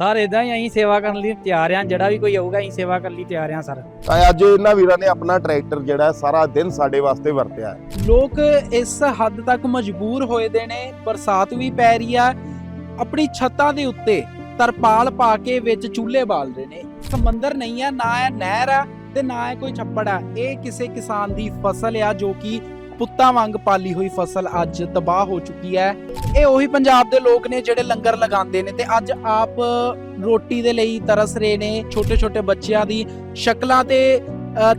Sir ਇਦਾਂ ਹੀ ਅਸੀਂ ਸੇਵਾ ਕਰਨ ਲਈ ਤਿਆਰ ਹਾਂ ਜਿਹੜਾ ਵੀ ਕੋਈ ਆਊਗਾ ਅਸੀਂ ਸੇਵਾ ਕਰਨ ਲਈ ਤਿਆਰ ਹਾਂ ਸਰ। ਤਾਂ ਅੱਜ ਇਹਨਾਂ ਵੀਰਾਂ ਨੇ ਆਪਣਾ ਟਰੈਕਟਰ ਜਿਹੜਾ ਸਾਰਾ ਦਿਨ ਸਾਡੇ ਵਾਸਤੇ ਵਰਤਿਆ ਹੈ। ਲੋਕ ਇਸ ਹੱਦ ਤੱਕ ਮਜਬੂਰ ਹੋਏ ਦੇ ਨੇ ਬਰਸਾਤ ਵੀ ਪੈ ਰਹੀ ਆ ਆਪਣੀ ਛੱਤਾਂ ਦੇ ਉੱਤੇ ਤਰਪਾਲ ਪਾ ਕੇ ਵਿੱਚ ਚੁੱਲ੍ਹੇ ਬਾਲ ਰਹੇ ਨੇ। ਸਮੁੰਦਰ ਨਹੀਂ ਆ ਨਾ ਹੈ ਨਹਿਰ ਆ ਤੇ ਨਾ ਹੈ ਕੋਈ ਛੱਪੜ ਆ। ਇਹ ਕਿਸੇ ਕਿਸਾਨ ਦੀ ਫਸਲ ਆ ਜੋ ਕਿ ਪੁੱਤਾਂ ਵਾਂਗ ਪਾਲੀ ਹੋਈ ਫਸਲ ਅੱਜ ਤਬਾਹ ਹੋ ਚੁੱਕੀ ਹੈ। ਇਹ ਉਹੀ ਪੰਜਾਬ ਦੇ ਲੋਕ ਨੇ ਜਿਹੜੇ ਲੰਗਰ ਲਗਾਉਂਦੇ ਨੇ ਤੇ ਅੱਜ ਆਪ ਰੋਟੀ ਦੇ ਲਈ ਤਰਸ ਰਹੇ ਨੇ ਛੋਟੇ ਛੋਟੇ ਬੱਚਿਆਂ ਦੀ ਸ਼ਕਲਾਂ ਤੇ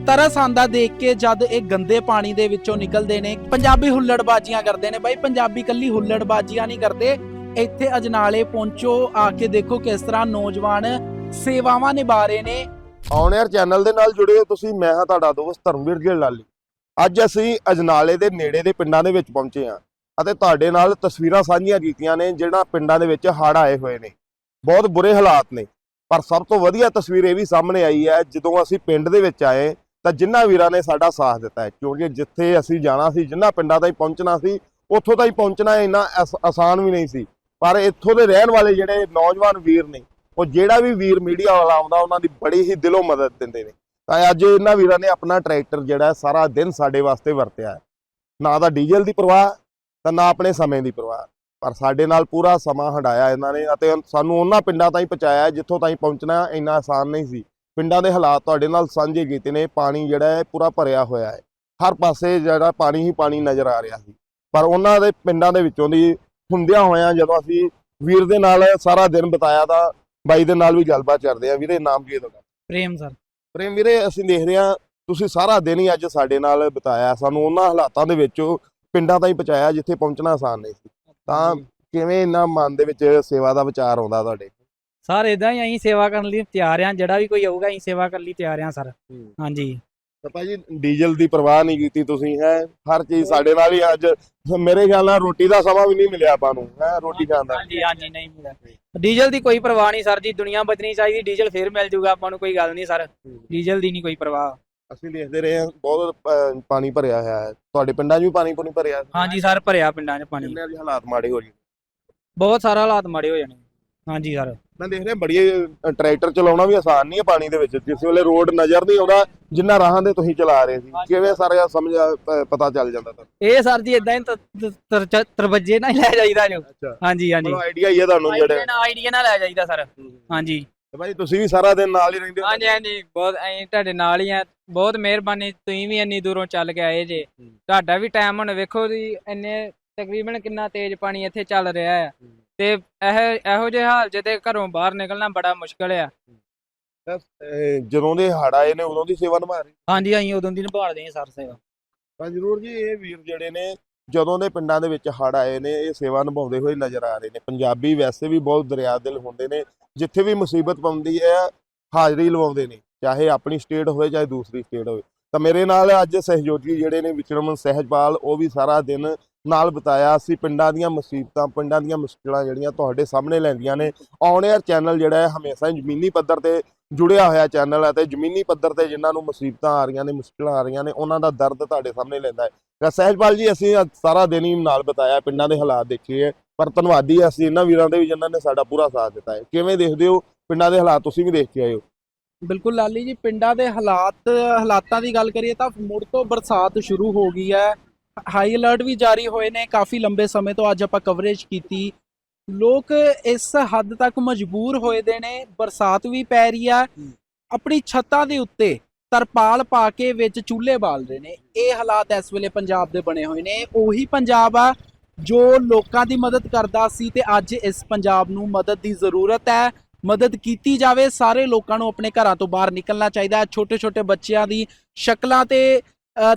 ਤਰਸ ਆਂਦਾ ਦੇਖ ਕੇ ਜਦ ਇਹ ਗੰਦੇ ਪਾਣੀ ਦੇ ਵਿੱਚੋਂ ਨਿਕਲਦੇ ਨੇ। ਪੰਜਾਬੀ ਹੁੱਲੜਬਾਜ਼ੀਆਂ ਕਰਦੇ ਨੇ, ਬਾਈ ਪੰਜਾਬੀ ਕੱਲੀ ਹੁੱਲੜਬਾਜ਼ੀਆਂ ਨਹੀਂ ਕਰਦੇ। ਇੱਥੇ ਅਜਨਾਲੇ ਪਹੁੰਚੋ, ਆ ਕੇ ਦੇਖੋ ਕਿਸ ਤਰ੍ਹਾਂ ਨੌਜਵਾਨ ਸੇਵਾਵਾਂ ਨਿਭਾ ਰਹੇ ਨੇ। ਔਨ 에ਅਰ ਚੈਨਲ ਦੇ ਨਾਲ ਜੁੜੇ ਹੋ ਤੁਸੀਂ, ਮੈਂ ਹਾਂ ਤੁਹਾਡਾ ਦੋਸਤ ਧਰਮਵੀਰ ਗਿੱਲ ਲਾਲੀ। ਅੱਜ ਅਸੀਂ ਅਜਨਾਲੇ ਦੇ ਨੇੜੇ ਦੇ ਪਿੰਡਾਂ ਦੇ ਵਿੱਚ ਪਹੁੰਚੇ ਹਾਂ ਅਤੇ ਤੁਹਾਡੇ ਨਾਲ ਤਸਵੀਰਾਂ ਸਾਂਝੀਆਂ ਕੀਤੀਆਂ ਨੇ ਜਿਹੜਾ ਪਿੰਡਾਂ ਦੇ ਵਿੱਚ ਹੜ੍ਹ ਆਏ ਹੋਏ ਨੇ। ਬਹੁਤ ਬੁਰੇ ਹਾਲਾਤ ਨੇ, ਪਰ ਸਭ ਤੋਂ ਵਧੀਆ ਤਸਵੀਰ ਇਹ ਵੀ ਸਾਹਮਣੇ ਆਈ ਹੈ, ਜਦੋਂ ਅਸੀਂ ਪਿੰਡ ਦੇ ਵਿੱਚ ਆਏ ਤਾਂ ਜਿਨ੍ਹਾਂ ਵੀਰਾਂ ਨੇ ਸਾਡਾ ਸਾਥ ਦਿੱਤਾ ਹੈ, ਕਿਉਂਕਿ ਜਿੱਥੇ ਅਸੀਂ ਜਾਣਾ ਸੀ ਜਿਨ੍ਹਾਂ ਪਿੰਡਾਂ ਤਾਈਂ ਪਹੁੰਚਣਾ ਸੀ, ਉੱਥੋਂ ਤਾਈਂ ਪਹੁੰਚਣਾ ਇੰਨਾ ਆਸ- ਆਸਾਨ ਵੀ ਨਹੀਂ ਸੀ। ਪਰ ਇੱਥੋਂ ਦੇ ਰਹਿਣ ਵਾਲੇ ਜਿਹੜੇ ਨੌਜਵਾਨ ਵੀਰ ਨੇ, ਉਹ ਜਿਹੜਾ ਵੀ ਵੀਰ ਮੀਡੀਆ ਵਾਲਾ ਆਉਂਦਾ, ਉਹਨਾਂ ਦੀ ਬੜੀ ਹੀ ਦਿਲੋਂ ਮਦਦ ਦਿੰਦੇ ਨੇ। ਤਾਂ ਅੱਜ ਇਹਨਾਂ ਵੀਰਾਂ ਨੇ ਆਪਣਾ ਟਰੈਕਟਰ ਜਿਹੜਾ ਸਾਰਾ ਦਿਨ ਸਾਡੇ ਵਾਸਤੇ ਵਰਤਿਆ ਹੈ। ਨਾ ਤਾਂ ਡੀਜ਼ਲ ਦੀ ਪਰਵਾਹ, ਤਾਂ ਨਾ ਆਪਣੇ ਸਮੇਂ ਦੀ ਪਰਵਾਹ। ਪਰ ਸਾਡੇ ਨਾਲ ਪੂਰਾ ਸਮਾਂ ਹੰਡਾਇਆ ਇਹਨਾਂ ਨੇ ਅਤੇ ਸਾਨੂੰ ਉਹਨਾਂ ਪਿੰਡਾਂ ਤਾਈਂ ਪਹੁੰਚਾਇਆ ਜਿੱਥੋਂ ਤਾਈਂ ਪਹੁੰਚਣਾ ਇੰਨਾ ਆਸਾਨ ਨਹੀਂ ਸੀ। ਪਿੰਡਾਂ ਦੇ ਹਾਲਾਤ ਤੁਹਾਡੇ ਨਾਲ ਸਾਂਝੇ ਕੀਤੇ ਨੇ, ਪਾਣੀ ਜਿਹੜਾ ਹੈ ਪੂਰਾ ਭਰਿਆ ਹੋਇਆ ਹੈ। ਹਰ ਪਾਸੇ ਜਿਹੜਾ ਪਾਣੀ ਹੀ ਪਾਣੀ ਨਜ਼ਰ ਆ ਰਿਹਾ ਸੀ। ਪਰ ਉਹਨਾਂ ਦੇ ਪਿੰਡਾਂ ਦੇ ਵਿੱਚੋਂ ਦੀ ਹੁੰਦਿਆਂ ਹੋਇਆਂ ਜਦੋਂ ਅਸੀਂ ਵੀਰ ਦੇ ਨਾਲ ਸਾਰਾ ਦਿਨ ਬਿਤਾਇਆ ਤਾਂ ਬਾਈ ਦੇ ਨਾਲ ਵੀ ਗੱਲਬਾਤ ਕਰਦੇ ਆ ਵੀਰੇ, ਨਾਮ ਕੀ ਹੈ ਤੁਹਾਡਾ? ਪ੍ਰੇਮ ਸਰ। ਪ੍ਰੇਮ ਵੀਰੇ ਅਸੀਂ ਦੇਖ ਰਹੇ ਹਾਂ ਤੁਸੀਂ ਸਾਰਾ ਦਿਨ ਹੀ ਅੱਜ ਸਾਡੇ ਨਾਲ ਬਿਤਾਇਆ। ਸਾਨੂੰ ਉਹਨਾਂ ਹਾਲਾਤਾਂ ਦੇ ਵਿੱਚ ਪਿੰਡਾਂ ਤਾਈਂ ਪਹੁੰਚਾਇਆ ਜਿੱਥੇ ਪਹੁੰਚਣਾ ਆਸਾਨ ਨਹੀਂ ਸੀ। ਤਾਂ ਕਿਵੇਂ ਇਹਨਾਂ ਮਨ ਦੇ ਵਿੱਚ ਸੇਵਾ ਦਾ ਵਿਚਾਰ ਆਉਂਦਾ ਤੁਹਾਡੇ? ਸਰ ਇਦਾਂ ਹੀ ਅਸੀਂ ਸੇਵਾ ਕਰਨ ਲਈ ਤਿਆਰ ਹਾਂ। ਜਿਹੜਾ ਵੀ ਕੋਈ ਆਊਗਾ ਅਸੀਂ ਸੇਵਾ ਕਰਨ ਲਈ ਤਿਆਰ ਹਾਂ ਸਰ। ਹਾਂਜੀ। ਤਾਂ ਭਾਜੀ ਡੀਜ਼ਲ ਦੀ ਪਰਵਾਹ ਨਹੀਂ ਕੀਤੀ ਤੁਸੀਂ ਹੈ? ਹਰ ਚੀਜ਼ ਸਾਡੇ ਨਾਲ ਹੀ ਅੱਜ ਮੇਰੇ ਖਿਆਲ ਨਾਲ ਰੋਟੀ ਦਾ ਸਮਾਂ ਵੀ ਨਹੀਂ ਮਿਲਿਆ ਆਪਾਂ ਨੂੰ ਹੈ? ਰੋਟੀ ਖਾਣ ਦਾ। ਹਾਂਜੀ ਹਾਂਜੀ ਨਹੀਂ ਮਿਲਿਆ। ਡੀਜ਼ਲ ਦੀ ਕੋਈ ਪਰਵਾਹ ਨਹੀਂ ਸਰ ਜੀ ਦੁਨੀਆ ਬਚਣੀ ਚਾਹੀਦੀ ਡੀਜ਼ਲ ਫੇਰ ਮਿਲ ਜੂਗਾ ਆਪਾਂ ਨੂੰ ਕੋਈ ਗੱਲ ਨਹੀਂ ਸਰ। ਡੀਜ਼ਲ ਦੀ ਨਹੀਂ ਕੋਈ ਪਰਵਾਹ। ਅਸੀਂ ਦੇਖਦੇ ਰਹੇ ਹਾਂ ਬਹੁਤ ਪਾਣੀ ਭਰਿਆ ਹੋਇਆ ਹੈ। ਤੁਹਾਡੇ ਪਿੰਡਾਂ 'ਚ ਵੀ ਪਾਣੀ ਪੂਣੀ ਭਰਿਆ? ਹਾਂਜੀ ਸਰ ਭਰਿਆ ਪਿੰਡਾਂ 'ਚ ਪਾਣੀ। ਹਾਲਾਤ ਮਾੜੇ ਹੋ ਗਏ। ਬਹੁਤ ਸਾਰਾ ਹਾਲਾਤ ਮਾੜੇ ਹੋ ਜਾਣੇ। ਹਾਂਜੀ ਸਰ ਮੈਂ ਦੇਖ ਰਿਹਾ ਬੜੀ ਟਰੈਕਟਰ ਚਲਾਉਣਾ ਵੀ ਆਸਾਨ ਨਹੀਂ ਹੈ ਪਾਣੀ ਦੇ ਵਿੱਚ। ਜਿਸ ਵੇਲੇ ਰੋਡ ਨਜ਼ਰ ਨਹੀਂ ਆਉਂਦਾ ਜਿੰਨਾ ਰਾਹਾਂ ਦੇ ਤੁਸੀਂ ਚਲਾ ਰਹੇ ਸੀ। ਕਿਵੇਂ ਸਾਰਾ ਸਮਝ ਆ- ਪ- ਪਤਾ ਚੱਲ ਜਾਂਦਾ ਤੁਹਾਨੂੰ? ਇਹ ਸਰ ਜੀ ਇਦਾਂ ਹੀ ਤ- ਤ- ਤਰ- ਤਰਵੱਜੇ ਨਾਲ ਹੀ ਲੈ ਜਾਈਦਾ ਜੋ। ਅੱਛਾ। ਹਾਂਜੀ ਹਾਂਜੀ। ਮਤਲਬ ਆਈਡੀਆ ਹੀ ਹੈ ਤੁਹਾਨੂੰ ਜਿਹੜੇ ਆਈਡੀਆ ਨਾਲ ਆਈਡੀਆ ਨਾਲ ਲੈ ਜਾਈਦਾ ਸਰ। ਹਾਂਜੀ। ਤੇ ਭਾਈ ਤੁਸੀਂ ਵੀ ਸਾਰਾ ਦਿਨ ਨਾਲ ਹੀ ਰਹਿੰਦੇ ਹੋ? ਹਾਂਜੀ ਹਾਂਜੀ। ਬਹੁਤ ਐਂ ਤੁਹਾਡੇ ਨਾਲ ਹੀ ਆ। ਬਹੁਤ ਮਿਹਰਬਾਨੀ ਤੁਸੀਂ ਵੀ ਇੰਨੀ ਦੂਰੋਂ ਚੱਲ ਕੇ ਆਏ ਜੇ। ਤੁਹਾਡਾ ਵੀ ਟਾਈਮ ਹੁਣ ਵੇਖੋ ਜੀ ਇੰਨੇ ਤਕਰੀਬਨ ਕਿੰਨਾ ਤੇਜ਼ ਪਾਣੀ ਇੱਥੇ ਚੱਲ ਰਿਹਾ ਆ। ਤੇ ਇਹ ਇਹੋ ਜਿਹੇ ਹਾਲ ਤੇ ਘਰੋਂ ਬਾਹਰ ਨਿਕਲਣਾ ਬੜਾ ਮੁਸ਼ਕਲ ਆ। ਤਾਂ, ਅਹ, ਜਦੋਂ ਦੇ ਹੜ ਆਏ ਨੇ ਉਦੋਂ ਦੀ ਸੇਵਾ ਨਿਭਾ ਰਹੇ ਹਾਂਜੀ ਅਸੀਂ ਉਦੋਂ ਦੀ ਨਿਭਾਲਦੇ ਹਾਂ ਸਰ ਸੇਵਾ। ਤਾਂ ਜ਼ਰੂਰ ਜੀ ਇਹ ਵੀਰ ਜਿਹੜੇ ਨੇ ਜਦੋਂ ਦੇ ਪਿੰਡਾਂ ਦੇ ਵਿੱਚ ਹੜ ਆਏ ਨੇ ਇਹ ਸੇਵਾ ਨਿਭਾਉਂਦੇ ਹੋਏ ਨਜ਼ਰ ਆ ਰਹੇ ਨੇ। ਪੰਜਾਬੀ ਵੈਸੇ ਵੀ ਬਹੁਤ ਦਰਿਆ ਦਿਲ ਹੁੰਦੇ ਨੇ ਜਿੱਥੇ ਵੀ ਮੁਸੀਬਤ ਪਉਂਦੀ ਹੈ ਹਾਜ਼ਰੀ ਲਵਾਉਂਦੇ ਨੇ ਚਾਹੇ ਆਪਣੀ ਸਟੇਟ ਹੋਵੇ ਚਾਹੇ ਦੂਸਰੀ ਸਟੇਟ ਹੋਵੇ। ਤਾਂ ਮੇਰੇ ਨਾਲ ਅੱਜ ਸਹਿਯੋਗੀ ਜਿਹੜੇ ਨੇ ਵਿਕਰਮ ਸਹਿਜਪਾਲ ਉਹ ਵੀ ਸਾਰਾ ਦਿਨ ਨਾਲ ਬਿਤਾਇਆ। ਅਸੀਂ ਪਿੰਡਾਂ ਦੀਆਂ ਮੁਸੀਬਤਾਂ, ਪਿੰਡਾਂ ਦੀਆਂ ਮੁਸ਼ਕਲਾਂ ਜਿਹੜੀਆਂ ਤੁਹਾਡੇ ਸਾਹਮਣੇ ਲੈਂਦੀਆਂ ਨੇ। ਔਨ 에ਅਰ ਚੈਨਲ ਜਿਹੜਾ ਹੈ, ਹਮੇਸ਼ਾ ਹੀ ਜ਼ਮੀਨੀ ਪੱਧਰ ਤੇ ਜੁੜਿਆ ਹੋਇਆ ਚੈਨਲ ਹੈ ਤੇ ਜ਼ਮੀਨੀ ਪੱਧਰ ਤੇ ਜਿਨ੍ਹਾਂ ਨੂੰ ਮੁਸੀਬਤਾਂ ਆ ਰਹੀਆਂ ਨੇ, ਮੁਸ਼ਕਲਾਂ ਆ ਰਹੀਆਂ ਨੇ, ਉਹਨਾਂ ਦਾ ਦਰਦ ਤੁਹਾਡੇ ਸਾਹਮਣੇ ਲੈਂਦਾ ਹੈ। ਤਾਂ ਸਹਿਜਪਾਲ ਜੀ, ਅਸੀਂ ਅੱਜ ਸਾਰਾ ਦਿਨ ਹੀ ਨਾਲ ਬਿਤਾਇਆ, ਪਿੰਡਾਂ ਦੇ ਹਾਲਾਤ ਦੇਖੇ ਪਰ ਧੰਨਵਾਦੀ ਹਾਂ, ਅਸੀਂ ਇਹਨਾਂ ਵੀਰਾਂ ਦੇ ਵੀ ਜਿਨ੍ਹਾਂ ਨੇ ਸਾਡਾ ਪੂਰਾ ਸਾਥ ਦਿੱਤਾ ਹੈ। ਕਿਵੇਂ ਦੇਖਦੇ ਹੋ? ਪਿੰਡਾਂ ਦੇ ਹਾਲਾਤ ਤੁਸੀਂ ਵੀ ਦੇਖ ਕੇ ਆਏ ਹੋ ਬਿਲਕੁਲ ਲਾਲੀ ਜੀ ਪਿੰਡਾਂ ਦੇ ਹਾਲਾਤ ਹਾਲਾਤਾਂ ਦੀ ਗੱਲ ਕਰੀਏ ਤਾਂ ਮੁੜ ਤੋਂ ਬਰਸਾਤ ਸ਼ੁਰੂ ਹੋ ਗਈ ਹੈ। ਹਾਈ ਅਲਰਟ ਵੀ ਜਾਰੀ ਹੋਏ ਨੇ ਕਾਫੀ ਲੰਬੇ ਸਮੇਂ ਤੋਂ ਅੱਜ ਆਪਾਂ ਕਵਰੇਜ ਕੀਤੀ। ਲੋਕ ਇਸ ਹੱਦ ਤੱਕ ਮਜਬੂਰ ਹੋਏ ਦੇ ਨੇ ਬਰਸਾਤ ਵੀ ਪੈ ਰਹੀ ਆ ਆਪਣੀ ਛੱਤਾਂ ਦੇ ਉੱਤੇ ਤਰਪਾਲ ਪਾ ਕੇ ਵਿੱਚ ਚੁੱਲ੍ਹੇ ਬਾਲ ਰਹੇ ਨੇ। ਇਹ ਹਾਲਾਤ ਇਸ ਵੇਲੇ ਪੰਜਾਬ ਦੇ ਬਣੇ ਹੋਏ ਨੇ। ਉਹੀ ਪੰਜਾਬ ਆ ਜੋ ਲੋਕਾਂ ਦੀ ਮਦਦ ਕਰਦਾ ਸੀ ਤੇ ਅੱਜ ਇਸ ਪੰਜਾਬ ਨੂੰ ਮਦਦ ਦੀ ਜ਼ਰੂਰਤ ਹੈ। ਮਦਦ ਕੀਤੀ ਜਾਵੇ ਸਾਰੇ ਲੋਕਾਂ ਨੂੰ ਆਪਣੇ ਘਰਾਂ ਤੋਂ ਬਾਹਰ ਨਿਕਲਣਾ ਚਾਹੀਦਾ ਹੈ। ਛੋਟੇ ਛੋਟੇ ਬੱਚਿਆਂ ਦੀ ਸ਼ਕਲਾਂ ਤੇ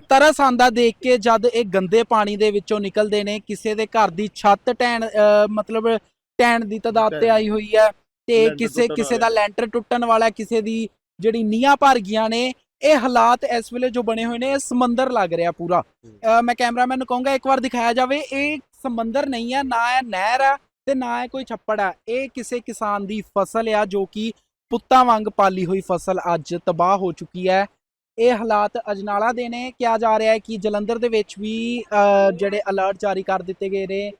ਤਰਸ ਆਂਦਾ ਦੇਖ ਕੇ ਜਦ ਇਹ ਗੰਦੇ ਪਾਣੀ ਦੇ ਵਿੱਚੋਂ ਨਿਕਲਦੇ ਨੇ ਕਿਸੇ ਦੇ ਘਰ ਦੀ ਛੱਤ ਅ, ਮਤਲਬ ਢਹਿਣ ਦੀ ਤਦਾਦ ਤੇ ਆਈ ਹੋਈ ਹੈ ਤੇ ਕਿਸੇ ਕਿਸੇ ਦਾ ਲੈਂਟਰ ਟੁੱਟਣ ਵਾਲਾ ਹੈ, ਕਿਸੇ ਦੀ ਜਿਹੜੀ ਨੀਹਾਂ ਭਰ ਗਈਆਂ ਨੇ ਇਹ ਹਾਲਾਤ ਇਸ ਵੇਲੇ ਜੋ ਬਣੇ ਹੋਏ ਨੇ ਇਹ ਸਮੁੰਦਰ ਲੱਗ ਰਿਹਾ ਪੂਰਾ। ਮੈਂ ਕੈਮਰਾਮੈਨ ਨੂੰ ਕਹੂੰਗਾ ਇੱਕ ਵਾਰ ਦਿਖਾਇਆ ਜਾਵੇ ਇਹ ਸਮੁੰਦਰ ਨਹੀਂ ਹੈ ਨਾ ਹੈ ਨਹਿਰ ਆ ਤੇ ਨਾ ਹੈ ਕੋਈ ਛੱਪੜ ਆ ਇਹ ਕਿਸੇ ਕਿਸਾਨ ਦੀ ਫਸਲ ਆ ਜੋ ਕਿ ਪੁੱਤਾਂ ਵਾਂਗ ਪਾਲੀ ਹੋਈ ਫਸਲ ਅੱਜ ਤਬਾਹ ਹੋ ਚੁੱਕੀ ਹੈ। ਇਹ ਹਾਲਾਤ ਅਜਨਾਲਾ ਦੇ ਨੇ। ਕਿਹਾ ਜਾ ਰਿਹਾ ਹੈ ਕਿ ਜਲੰਧਰ ਦੇ ਵਿੱਚ ਵੀ ਜਿਹੜੇ ਅਲਰਟ ਜਾਰੀ ਕਰ ਦਿੱਤੇ ਗਏ ਨੇ।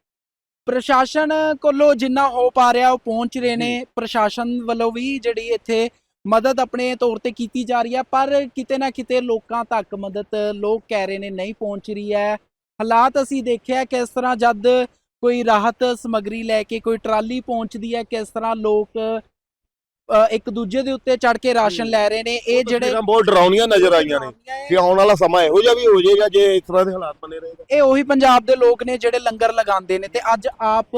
ਪ੍ਰਸ਼ਾਸਨ ਕੋਲੋਂ ਜਿੰਨਾ ਹੋ ਪਾ ਰਿਹਾ ਉਹ ਪਹੁੰਚ ਰਹੇ ਨੇ। ਪ੍ਰਸ਼ਾਸਨ ਵੱਲੋਂ ਵੀ ਜਿਹੜੀ ਇੱਥੇ ਮਦਦ ਆਪਣੇ ਤੌਰ ਤੇ ਕੀਤੀ ਜਾ ਰਹੀ ਹੈ ਪਰ ਕਿਤੇ ਨਾ ਕਿਤੇ ਲੋਕਾਂ ਤੱਕ ਮਦਦ ਲੋਕ ਕਹਿ ਰਹੇ ਨੇ ਨਹੀਂ ਪਹੁੰਚ ਰਹੀ ਹੈ। ਹਾਲਾਤ ਅਸੀਂ ਦੇਖਿਆ ਕਿਸ ਤਰ੍ਹਾਂ ਜਦ ਕੋਈ ਰਾਹਤ ਸਮੱਗਰੀ ਲੈ ਕੇ ਕੋਈ ਟਰਾਲੀ ਪਹੁੰਚਦੀ ਹੈ ਕਿਸ ਤਰ੍ਹਾਂ ਲੋਕ ਇੱਕ ਦੂਜੇ ਦੇ ਉੱਤੇ ਚੜ ਕੇ ਰਾਸ਼ਨ ਲੈ ਰਹੇ ਨੇ? ਇਹ ਜਿਹੜੇ ਬਹੁਤ ਡਰਾਉਣੀਆਂ ਨਜ਼ਰ ਆਈਆਂ ਨੇ। ਕਿ ਆਉਣ ਵਾਲਾ ਸਮਾਂ ਇਹੋ ਜਿਹਾ ਵੀ ਹੋ ਜਾਏਗਾ ਜੇ ਇਸ ਤਰ੍ਹਾਂ ਦੇ ਹਾਲਾਤ ਬਣੇ ਰਹੇ। ਇਹ ਉਹੀ ਪੰਜਾਬ ਦੇ ਲੋਕ ਨੇ ਜਿਹੜੇ ਲੰਗਰ ਲਗਾਉਂਦੇ ਨੇ ਤੇ ਅੱਜ ਆਪ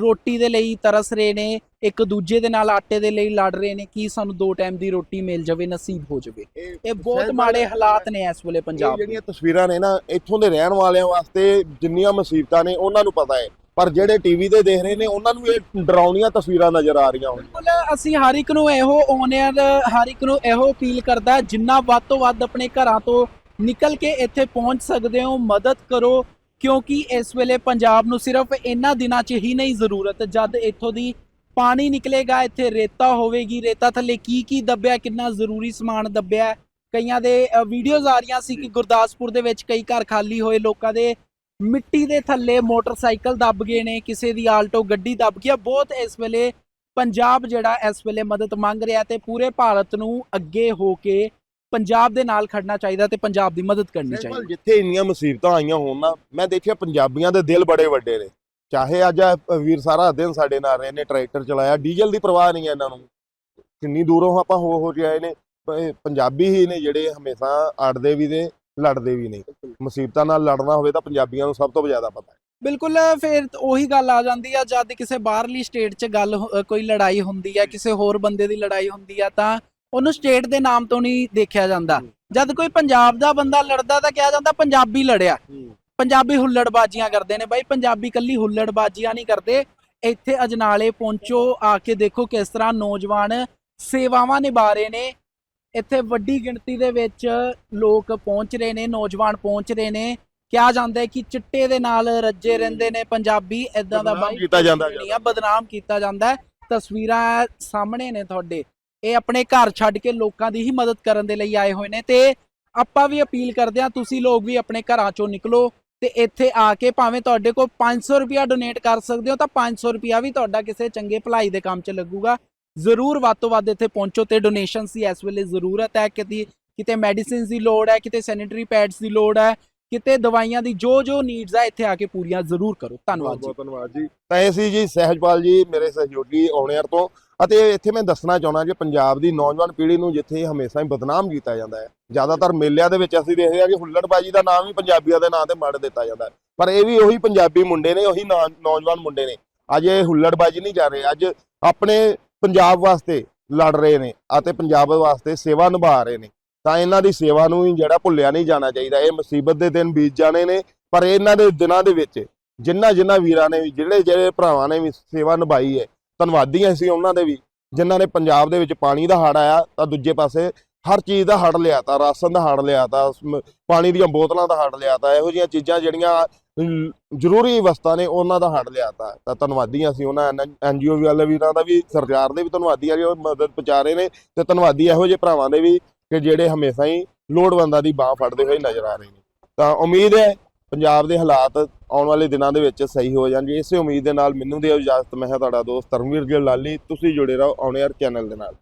ਰੋਟੀ ਦੇ ਲਈ ਤਰਸ ਰਹੇ ਨੇ। ਇੱਕ ਦੂਜੇ ਦੇ ਨਾਲ ਆਟੇ ਦੇ ਲਈ ਲੜ ਰਹੇ ਨੇ ਕਿ ਸਾਨੂੰ ਦੋ ਟਾਈਮ ਦੀ ਰੋਟੀ ਮਿਲ ਜਾਵੇ ਨਸੀਬ ਹੋ ਜਾਵੇ? ਇਹ ਬਹੁਤ ਮਾੜੇ ਹਾਲਾਤ ਨੇ ਇਸ ਵੇਲੇ ਪੰਜਾਬ ਦੇ। ਜਿਹੜੀਆਂ ਤਸਵੀਰਾਂ ਨੇ ਨਾ ਇੱਥੋਂ ਦੇ ਰਹਿਣ ਵਾਲਿਆਂ ਵਾਸਤੇ ਜਿੰਨੀਆਂ ਮੁਸੀਬਤਾਂ ਨੇ ਉਹਨਾਂ ਨੂੰ ਪਤਾ ਹੈ। ਪਰ ਜਿਹੜੇ ਟੀਵੀ ਤੇ ਦੇਖ ਰਹੇ ਨੇ ਉਹਨਾਂ ਨੂੰ ਇਹ ਡਰਾਉਣੀਆਂ ਤਸਵੀਰਾਂ ਨਜ਼ਰ ਆ ਰਹੀਆਂ ਹੋਣ। ਬਿਲਕੁਲ ਅਸੀਂ ਹਰ ਇੱਕ ਨੂੰ ਇਹੋ ਓਨਰ ਹਰ ਇੱਕ ਨੂੰ ਇਹੋ ਅਪੀਲ ਕਰਦਾ ਜਿੰਨਾ ਵੱਧ ਤੋਂ ਵੱਧ ਆਪਣੇ ਘਰਾਂ ਤੋਂ ਨਿਕਲ ਕੇ ਇੱਥੇ ਪਹੁੰਚ ਸਕਦੇ ਹੋ ਮਦਦ ਕਰੋ ਕਿਉਂਕਿ ਇਸ ਵੇਲੇ ਪੰਜਾਬ ਨੂੰ ਸਿਰਫ ਇਹਨਾਂ ਦਿਨਾਂ 'ਚ ਹੀ ਨਹੀਂ ਜ਼ਰੂਰਤ ਜਦ ਇੱਥੋਂ ਦੀ ਪਾਣੀ ਨਿਕਲੇਗਾ ਇੱਥੇ ਰੇਤਾ ਹੋਵੇਗੀ। ਰੇਤਾ ਥੱਲੇ ਕੀ ਕੀ ਦੱਬਿਆ ਕਿੰਨਾ ਜ਼ਰੂਰੀ ਸਮਾਨ ਦੱਬਿਆ। ਕਈਆਂ ਦੇ ਵੀਡੀਓਜ਼ ਆ ਰਹੀਆਂ ਸੀ ਕਿ ਗੁਰਦਾਸਪੁਰ ਦੇ ਵਿੱਚ ਕਈ ਘਰ ਖਾਲੀ ਹੋਏ। ਲੋਕਾਂ ਦੇ ਮਿੱਟੀ ਦੇ ਥੱਲੇ ਮੋਟਰਸਾਈਕਲ ਦੱਬ ਗਏ ਨੇ ਕਿਸੇ ਦੀ ਆਲਟੋ ਗੱਡੀ ਦੱਬ ਹੈ ਬਹੁਤ ਇਸ ਵੇਲੇ ਪੰਜਾਬ ਜਿਹੜਾ ਇਸ ਵੇਲੇ ਮਦਦ ਮੰਗ ਰਿਹਾ ਤੇ ਪੂਰੇ ਭਾਰਤ ਨੂੰ ਅੱਗੇ ਹੋ ਕੇ ਪੰਜਾਬ ਦੇ ਨਾਲ ਖੜਨਾ ਚਾਹੀਦਾ ਤੇ ਪੰਜਾਬ ਦੀ ਮਦਦ ਕਰਨੀ ਚਾਹੀਦੀ। ਜਿੱਥੇ ਇੰਨੀਆਂ ਮੁਸੀਬਤਾਂ ਆਈਆਂ ਹੋਣ ਨਾ ਮੈਂ ਦੇਖਿਆ ਪੰਜਾਬੀਆਂ ਦੇ ਦਿਲ ਬੜੇ ਵੱਡੇ ਨੇ। ਚਾਹੇ ਅੱਜ ਵੀਰ ਸਾਰਾ ਦਿਨ ਸਾਡੇ ਨਾਲ ਰਹੇ ਨੇ ਟਰੈਕਟਰ ਚਲਾਇਆ ਡੀਜ਼ਲ ਦੀ ਪਰਵਾਹ ਨਹੀਂ ਹੈ ਇਹਨਾਂ ਨੂੰ। ਕਿੰਨੀ ਦੂਰੋਂ ਆਪਾਂ ਹੋ ਹੋ ਆਏ ਨੇ ਪੰਜਾਬੀ ਹੀ ਨੇ ਜਿਹੜੇ ਹਮੇਸ਼ਾ ਅੜਦੇ ਵੀ ਨੇ ਲੜਦੇ ਵੀ ਨੇ। ਮੁਸੀਬਤਾਂ ਨਾਲ ਲੜਨਾ ਹੋਵੇ ਤਾਂ ਪੰਜਾਬੀਆਂ ਨੂੰ ਸਭ ਤੋਂ ਜ਼ਿਆਦਾ ਪਤਾ ਹੈ। ਬਿਲਕੁਲ ਫਿਰ ਉਹੀ ਗੱਲ ਆ ਜਾਂਦੀ ਆ ਜਦ ਕਿਸੇ ਬਾਹਰਲੀ ਸਟੇਟ 'ਚ ਗੱਲ ਕੋਈ ਲੜਾਈ ਹੁੰਦੀ ਆ ਕਿਸੇ ਹੋਰ ਬੰਦੇ ਦੀ ਲੜਾਈ ਹੁੰਦੀ ਆ ਤਾਂ ਉਹਨੂੰ ਸਟੇਟ ਦੇ ਨਾਮ ਤੋਂ ਨਹੀਂ ਦੇਖਿਆ ਜਾਂਦਾ। ਜਦ ਕੋਈ ਪੰਜਾਬ ਦਾ ਬੰਦਾ ਲੜਦਾ ਤਾਂ ਕਿਹਾ ਜਾਂਦਾ ਪੰਜਾਬੀ ਲੜਿਆ। ਪੰਜਾਬੀ ਹੁੱਲੜਬਾਜ਼ੀਆਂ ਕਰਦੇ ਨੇ ਬਾਈ ਪੰਜਾਬੀ ਕੱਲੀ ਹੁੱਲੜਬਾਜ਼ੀਆਂ ਨਹੀਂ ਕਰਦੇ। ਇੱਥੇ ਅਜਨਾਲੇ ਪਹੁੰਚੋ ਆ ਕੇ ਦੇਖੋ ਕਿਸ ਤਰ੍ਹਾਂ ਨੌਜਵਾਨ ਸੇਵਾਵਾਂ ਨਿਭਾ ਰਹੇ ਨੇ। ਇੱਥੇ ਵੱਡੀ ਗਿਣਤੀ ਦੇ ਵਿੱਚ ਲੋਕ ਪਹੁੰਚ ਰਹੇ ਨੇ ਨੌਜਵਾਨ ਪਹੁੰਚ ਰਹੇ ਨੇ। ਕਿਹਾ ਜਾਂਦਾ ਹੈ ਕਿ ਚਿੱਟੇ ਦੇ ਨਾਲ ਰੱਜੇ ਰਹਿੰਦੇ ਨੇ ਪੰਜਾਬੀ ਇਦਾਂ ਦਾ ਬਾਈ ਕੀਤਾ ਜਾਂਦਾ ਜਿਹੜੀਆਂ ਬਦਨਾਮ ਕੀਤਾ ਜਾਂਦਾ ਹੈ। ਤਸਵੀਰਾਂ ਸਾਹਮਣੇ ਨੇ ਤੁਹਾਡੇ। ਇਹ ਆਪਣੇ ਘਰ ਛੱਡ ਕੇ ਲੋਕਾਂ ਦੀ ਹੀ ਮਦਦ ਕਰਨ ਦੇ ਲਈ ਆਏ ਹੋਏ ਨੇ ਤੇ ਆਪਾਂ ਵੀ ਅਪੀਲ ਕਰਦੇ ਹਾਂ ਤੁਸੀਂ ਲੋਕ ਵੀ ਆਪਣੇ ਘਰਾਂ ਚੋਂ ਨਿਕਲੋ। ਤੇ ਇੱਥੇ ਆ ਕੇ ਭਾਵੇਂ ਤੁਹਾਡੇ ਕੋਲ 500 ਰੁਪਿਆ ਡੋਨੇਟ ਕਰ ਸਕਦੇ ਹੋ ਤਾਂ 500 ਰੁਪਿਆ ਵੀ ਤੁਹਾਡਾ ਕਿਸੇ ਚੰਗੇ ਭਲਾਈ ਦੇ ਕੰਮ 'ਚ ਲੱਗੂਗਾ। ਜ਼ਰੂਰ ਵੱਧ ਤੋਂ ਵੱਧ ਇੱਥੇ ਪਹੁੰਚੋ ਤੇ ਡੋਨੇਸ਼ਨਸ ਦੀ ਇਸ ਵੇਲੇ ਜ਼ਰੂਰਤ ਹੈ, ਕਿਤੇ ਕਿਤੇ ਮੈਡੀਸਿਨਸ ਦੀ ਲੋੜ ਹੈ, ਕਿਤੇ ਸੈਨੀਟਰੀ ਪੈਡਸ ਦੀ ਲੋੜ ਹੈ ਕਿਤੇ ਦਵਾਈਆਂ ਦੀ ਜੋ ਜੋ ਨੀਡਸ ਹੈ ਇੱਥੇ ਆ ਕੇ ਪੂਰੀਆਂ ਜ਼ਰੂਰ ਕਰੋ। ਧੰਨਵਾਦ ਜੀ। ਬਹੁਤ ਧੰਨਵਾਦ ਜੀ। ਤਾਂ ਇਹ ਸੀ ਜੀ ਸਹਿਜਪਾਲ ਜੀ ਮੇਰੇ ਸਹਿਯੋਗੀ ਔਨੇਅਰ ਤੋਂ। ਅਤੇ ਇੱਥੇ ਮੈਂ ਦੱਸਣਾ ਚਾਹੁੰਦਾ ਕਿ ਪੰਜਾਬ ਦੀ ਨੌਜਵਾਨ ਪੀੜ੍ਹੀ ਨੂੰ ਜਿੱਥੇ ਹਮੇਸ਼ਾ ਹੀ ਬਦਨਾਮ ਕੀਤਾ ਜਾਂਦਾ ਹੈ ਜ਼ਿਆਦਾਤਰ ਮੇਲਿਆਂ ਦੇ ਵਿੱਚ ਅਸੀਂ ਦੇਖਦੇ ਹਾਂ ਕਿ ਹੁੱਲੜਬਾਜੀ ਦਾ ਨਾਮ ਹੀ ਪੰਜਾਬੀਆਂ ਦੇ ਨਾਂ ਤੇ ਮੜ ਦਿੱਤਾ ਜਾਂਦਾ ਹੈ। ਪਰ ਇਹ ਵੀ ਉਹੀ ਪੰਜਾਬੀ ਮੁੰਡੇ ਨੇ ਉਹੀ ਨੌਜਵਾਨ ਮੁੰਡੇ ਨੇ। ਅੱਜ ਇਹ ਹੁੱਲੜਬਾਜੀ ਨਹੀਂ ਕਰ ਰਹੇ ਅੱਜ ਆਪਣੇ ਪੰਜਾਬ ਵਾਸਤੇ ਲੜ ਰਹੇ ਨੇ ਅਤੇ ਪੰਜਾਬ ਵਾਸਤੇ ਸੇਵਾ ਨਿਭਾ ਰਹੇ ਨੇ। ਤਾਂ ਇਹਨਾਂ ਦੀ ਸੇਵਾ ਨੂੰ ਵੀ ਜਿਹੜਾ ਭੁੱਲਿਆ ਨਹੀਂ ਜਾਣਾ ਚਾਹੀਦਾ। ਇਹ ਮੁਸੀਬਤ ਦੇ ਦਿਨ ਬੀਤ ਜਾਣੇ ਨੇ, ਪਰ ਇਹਨਾਂ ਦੇ ਦਿਨਾਂ ਦੇ ਵਿੱਚ ਜਿਨ੍ਹਾਂ ਜਿਨ੍ਹਾਂ ਵੀਰਾਂ ਨੇ ਵੀ, ਜਿਹੜੇ ਜਿਹੜੇ ਭਰਾਵਾਂ ਨੇ ਵੀ ਸੇਵਾ ਨਿਭਾਈ ਹੈ ਧੰਨਵਾਦੀ ਅਸੀਂ ਉਹਨਾਂ ਦੇ ਵੀ, ਜਿਨ੍ਹਾਂ ਨੇ ਪੰਜਾਬ ਦੇ ਵਿੱਚ ਪਾਣੀ ਦਾ ਹੜ੍ਹ ਆਇਆ, ਤਾਂ ਦੂਜੇ ਪਾਸੇ ਹਰ ਚੀਜ਼ ਦਾ ਹੜ੍ਹ ਲਿਆਤਾ ਰਾਸ਼ਨ ਦਾ ਹੜ੍ਹ ਲਿਆਤਾ ਸ- ਪਾਣੀ ਦੀਆਂ ਬੋਤਲਾਂ ਦਾ ਹੜ੍ਹ ਲਿਆਤਾ ਇਹੋ ਜਿਹੀਆਂ ਚੀਜ਼ਾਂ ਜਿਹੜੀਆਂ ਜ਼ਰੂਰੀ ਵਸਤਾਂ ਨੇ, ਉਹਨਾਂ ਦਾ ਹੜ੍ਹ ਲਿਆਤਾ ਤਾਂ। ਧੰਨਵਾਦੀ ਹਾਂ ਅਸੀਂ ਉਹਨਾਂ ਐਨਜੀਓ ਵਾਲੇ ਵੀਰਾਂ ਦਾ ਵੀ, ਸਰਕਾਰ ਦੇ ਵੀ ਧੰਨਵਾਦੀ ਆ ਕਿ ਉਹ ਮਦਦ ਪਹੁੰਚਾ ਰਹੇ ਨੇ, ਤੇ ਧੰਨਵਾਦੀ ਇਹੋ ਜਿਹੇ ਭਰਾਵਾਂ ਦੇ ਵੀ ਕਿ ਜਿਹੜੇ ਹਮੇਸ਼ਾ ਹੀ ਲੋੜਵੰਦਾਂ ਦੀ ਬਾਹ ਫੜਦੇ ਹੋਏ ਨਜ਼ਰ ਆ ਰਹੇ ਨੇ। ਤਾਂ ਉਮੀਦ ਹੈ ਪੰਜਾਬ ਦੇ ਹਾਲਾਤ ਆਉਣ ਵਾਲੇ ਦਿਨਾਂ ਦੇ ਵਿੱਚ ਸਹੀ ਹੋ ਜਾਣਗੇ। ਇਸੇ ਉਮੀਦ ਦੇ ਨਾਲ ਮੈਨੂੰ ਦਿਓ ਇਜਾਜ਼ਤ, ਮੈਂ ਹਾਂ ਤੁਹਾਡਾ ਦੋਸਤ ਧਰਮਵੀਰ ਗਿੱਲ ਲਾਲੀ। ਤੁਸੀਂ ਜੁੜੇ ਰਹੋ ਆਉਣੇ ਯਾਰ ਚੈਨਲ ਦੇ ਨਾਲ।